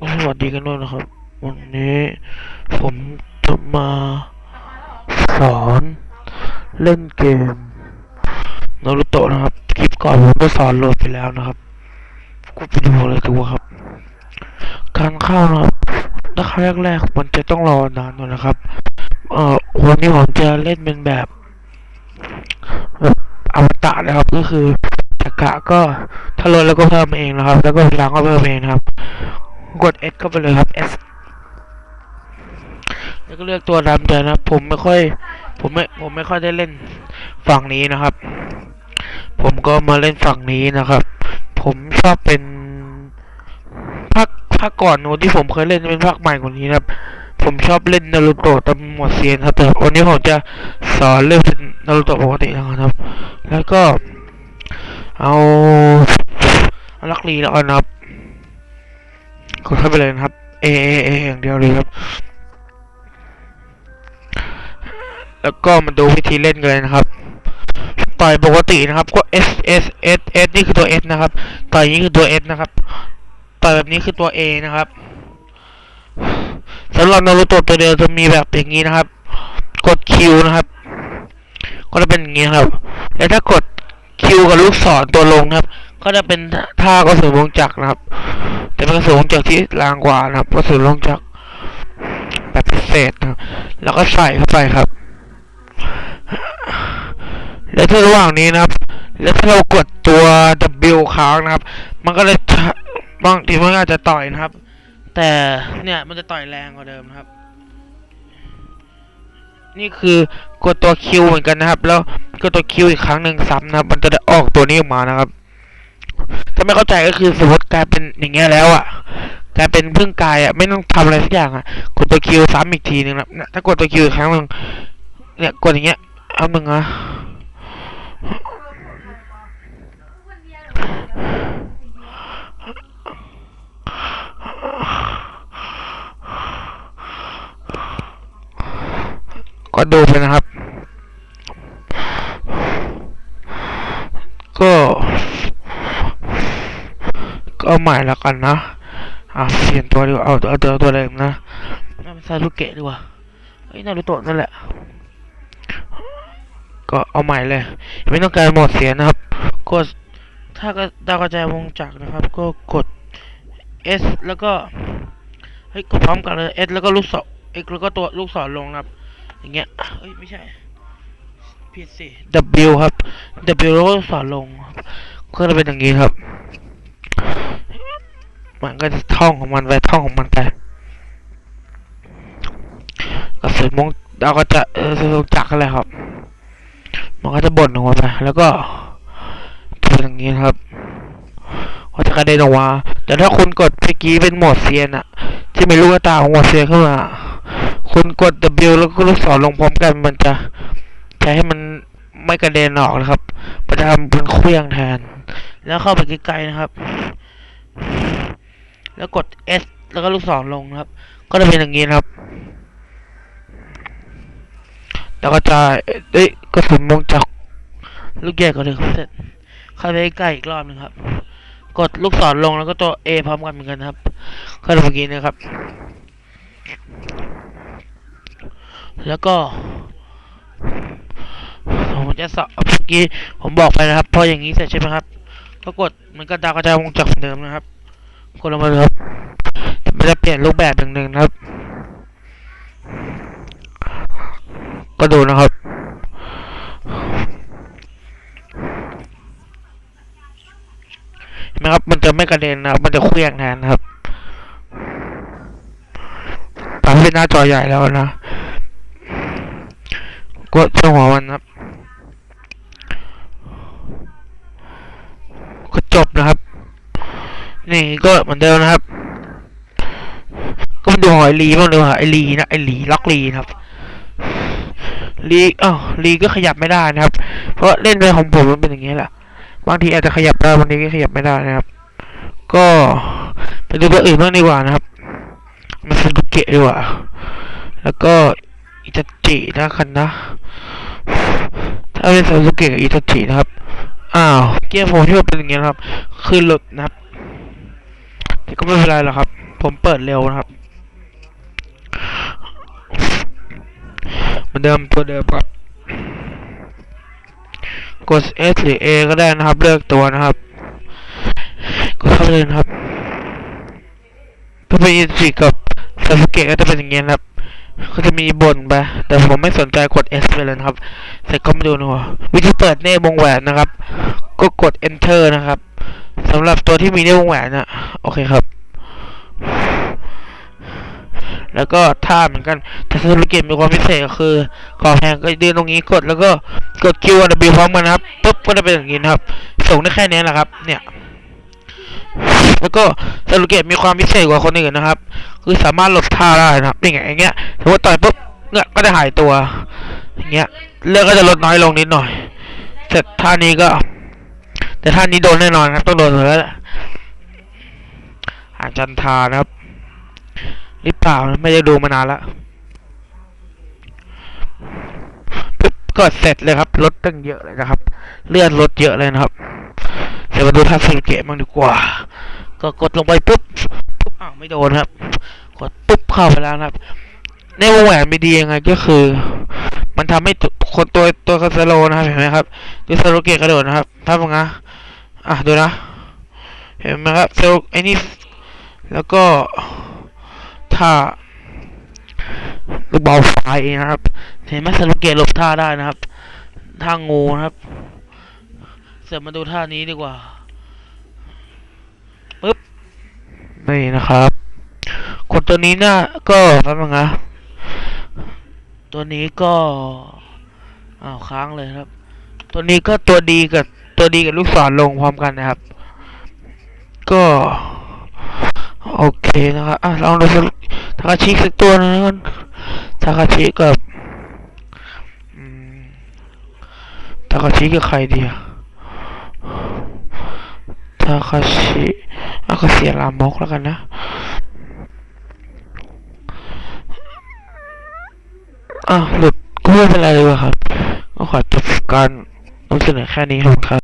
สวัสดีกันด้วยนะครับ วันนี้ผมจะมาสอนเล่นเกมนารูโตะนะครับ คลิปก่อนผมก็สอนโหลดไปแล้วนะครับก็ไปดูเลยดีกว่าครับ การเข้านะครับถ้าครั้งแรกๆมันจะต้องรอนานหน่อยนะครับ เอ่อวันนี้ผมจะเล่นเป็นแบบแบบอมตะนะครับก็คือจักระก็ถ้าลดแล้วก็เพิ่มเองนะครับ แล้วก็พลังก็เพิ่มเองนะครับ กด S เข้าไปเลยครับ S แล้วก็เลือกตัวดำเดินนะผมไม่ค่อย ผมไม่ผมไม่ค่อยได้เล่นฝั่งนี้นะครับ ผมก็มาเล่นฝั่งนี้นะครับ ผมชอบเป็นภาคภาคก่อนโน้นที่ผมเคยเล่นเป็นภาคใหม่กว่านี้นะครับ ผมชอบเล่นนารูโตะตำหมวดเซียนครับแต่วันนี้ผมจะสอนเล่นเป็นนารูโตะปกตินะครับ แล้วก็ เอาอลักลีแล้วกันะครับ ดเข้าไปเลยนะครับ A A A อเออย่างเดียวเลยครับ แล้วก็มาดูวิธีเล่นกันเลยนะครับ ต่อยปกตินะครับ ก็ S S S S นี่คือตัว S นะครับ ต่อยนี้คือตัว S นะครับ ต่อยแบบนี้คือตัว A นะครับสำหรับนารูโตะตัวเดียวจะมีแบบอย่างนี้นะครับ กด Q นะครับ ก็จะเป็นอย่างนี้ครับ แล้วถ้ากด Q กับลูกศรตัวลงนะครับ ก็จะเป็นท่ากระสุนวงจักรนะครับ แต่เป็นกระสุนวงจักที่แรงกว่านะครับกระสุนวงจักแบบพิเศษนะแล้วก็ใส่เข้าไปครับ แล้วถ้าระหว่างนี้นะครับ แล้วถ้าเรากดตัว W ค้างนะครับ มันก็เลยบางทีมันอาจจะต่อยนะครับ แต่เนี่ยมันจะต่อยแรงกว่าเดิมนะครับ นี่คือกดตัว Q เหมือนกันนะครับ แล้วกดตัว Q อีกครั้งหนึ่งซ้ำนะครับ มันจะได้ออกตัวนี้ออกมานะครับ ถ้าไม่เข้าใจก็คือสมมติกลายเป็นอย่างเงี้ยแล้วอะกลายเป็นพึ่งกายอะไม่ต้องทำอะไรสักอย่างอะกดตัว Q ซ้ำอีกทีหนึงนะถ้ากดตัว Q อีกครั้งหนึ่งเนี่ยกดอย่างเงี้ยเอาหนึ่งอะก็ดูไปนะครับ ก็ ก็ เอาใหม่แล้วกันนะอะเปลี่ยนตัวดีกว่าเอาเอาตัวตัวเดิมนะน่าเป็นซารุเกะดีกว่าเฮ้ยนารุโตะนั่นแหละ ก็เอาใหม่เลย ไม่ต้องการหมดเสียนะครับ กดถ้าก็ดาวกระจายวงจักรนะครับ ก็กด S แล้วก็เฮ้ยกดพร้อมกันเลย S แล้วก็ลูกศร X แล้วก็ตัวลูกศรลงนะครับ อย่างเงี้ยเฮ้ยไม่ใช่ผิดสิ W ครับ W แล้วก็ลูกศรลงครับก็จะเป็นอย่างนี้ครับ มันก็จะท่องของมันไปท่องของมันไปกระสุนมงดาก็จะเออจักอะไรครับ มันก็จะบ่นออกมาไปแล้วก็เป็นอย่างนี้ครับก็จะกระเด็นออกมาแต่ถ้าคุณกดเมื่อกี้เป็นโหมดเซียนอะที่ไม่รู้ว่าตาของโหมดเซียนขึ้นมาคุณกด W แล้วก็ลูกศรลงพร้อมกันมันจะจะให้มันไม่กระเด็นออกนะครับมันจะทำเป็นเคลื่องแทน แล้วเข้าไปใกล้ๆนะครับ แล้วกด S แล้วก็ลูกศรลงนะครับ ก็จะเป็นอย่างนี้ครับ แล้วก็จะเอ้ยกระสุนมงจากลูกแยกก็เลยเสร็จเข้าไปใกล้อีกรอบหนึงครับ กดลูกศรลงแล้วก็ตัว A พร้อมกันเหมือนกันนะครับ ก็จะเมื่อกี้นะครับ แล้วก็ผมจะสอบเมื่อกี้ผมบอกไปนะครับ พออย่างนี้เสร็จใช่ไหมครับก็กดมันก็ดาวกระจายวงจักรเหมือนเดิมนะครับ กดลงมาเลยครับมันจะเปลี่ยนรูปแบบอย่งหนึ่งนะครับ ก็ดูนะครับ เห็นไหมครับ มันจะไม่กระเด็นนะครับ มันจะเคลื่องแทนนะครับตามที่หน้าจอใหญ่แล้วนะ กดช่วงหัวมันครับ ก็จบนะครับ นี่ก็เหมือนเดิมนะครับ ก็มาดูหอยลีบ้างเลยว่าไอลีนะไอลีล็อกลีนะครับลีอ้าวลีก็ขยับไม่ได้นะครับ เพราะเล่นไปของผมมันเป็นอย่างนี้แหละบางทีอาจจะขยับได้บางทีก็ขยับไม่ได้นะครับ ก็ไปดูตัวอื่นบ้างดีกว่านะครับมาสดุเกะดีกว่าแล้วก็อิตาจินะคันนะ ถ้าเป็นซาสุเกะกับอิตาจินะครับอ้าวเกียร์ผมที่ว่าเป็นอย่างเงี้ยนะครับ คือหลุดนะครับ แต่ก็ไม่เป็นไรหรอกครับ ผมเปิดเร็วนะครับเหมือนเดิมตัวเดิมครับ กด S หรือ A ก็ได้นะครับ เลือกตัวนะครับ กดเข้าไปเลยนะครับ ถ้าเป็นอินสิกับซาสเกะก็จะเป็นอย่างเงี้ยครับก็จะมีบนไป แต่ผมไม่สนใจกด S ไปเลยนะครับ เสร็จก็มาดูนะครับวิธีเปิดเน่วงแหวนนะครับ ก็กด Enter นะครับ สำหรับตัวที่มีเน่วงแหวนนะโอเคครับ แล้วก็ท่าเหมือนกันแต่ซาสึเกะมีความพิเศษก็คือขอแพงก็ยืนตรงนี้กดแล้วก็กด Q กับ W พร้อมกันนะครับปุ๊บก็จะเป็นอย่างนี้นะครับ ส่งได้แค่นี้แหละครับ เนี่ยแล้วก็ซาสึเกะมีความพิเศษกว่าคนอื่นนะครับ คือสามารถหลบท่าได้นะครับนี่ไงอย่างเงี้ยสมมติต่อยปุ๊บเนี่ยก็จะหายตัวอย่างเงี้ยเลือดก็จะลดน้อยลงนิดหน่อย เสร็จท่านี้ก็ แต่ท่านนี้โดนแน่นอนครับ ต้องโดนแล้วแหละอาจันทานะครับหรือเปล่าไม่ได้ดูมานานละปุ๊บก็เสร็จเลยครับลดตั้งเยอะเลยนะครับ เลือดลดเยอะเลยนะครับ เดี๋ยวมาดูท่าสรุเกะบ้างดีกว่า ก็กดลงไปปุ๊บปุ๊บอ้าวไม่โดนครับ กดปุ๊บเข้าไปแล้วนะครับ ในวงแหวนไม่ดียังไงก็คือ มันทำให้คนตัวตัวคาสโลนะครับเห็นไหมครับดูสโลเกะกระโดดนะครับถ้ามึงนะ อะดูนะ เห็นไหมครับเซลไอ้นี่แล้วก็ท่าลูกบอลไฟนะครับ เห็นไหมสโลเกะหลบท่าได้นะครับท่างูนะครับ เสร็จมาดูท่านี้ดีกว่าปึ๊บนี่นะครับคนตัวนี้น่ะก็แป๊บนึงนะตัวนี้ก็อ้าวค้างเลยครับ ตัวนี้ก็ตัวดีกับ ตัวดีกับลูกศรลงพร้อมกันนะครับ ก็ โอเคนะครับอะลองดูสักทาคาชิสักตัวนึงแล้วกันทาคาชิกับทาคาชิกับใครดีอะทาคาชิเอาก็เสียลามกแล้วกันนะอะหลุดก็ไม่เป็นไรเลยว่ะครับ ก็ขอจบการนำเสนอแค่นี้ครับ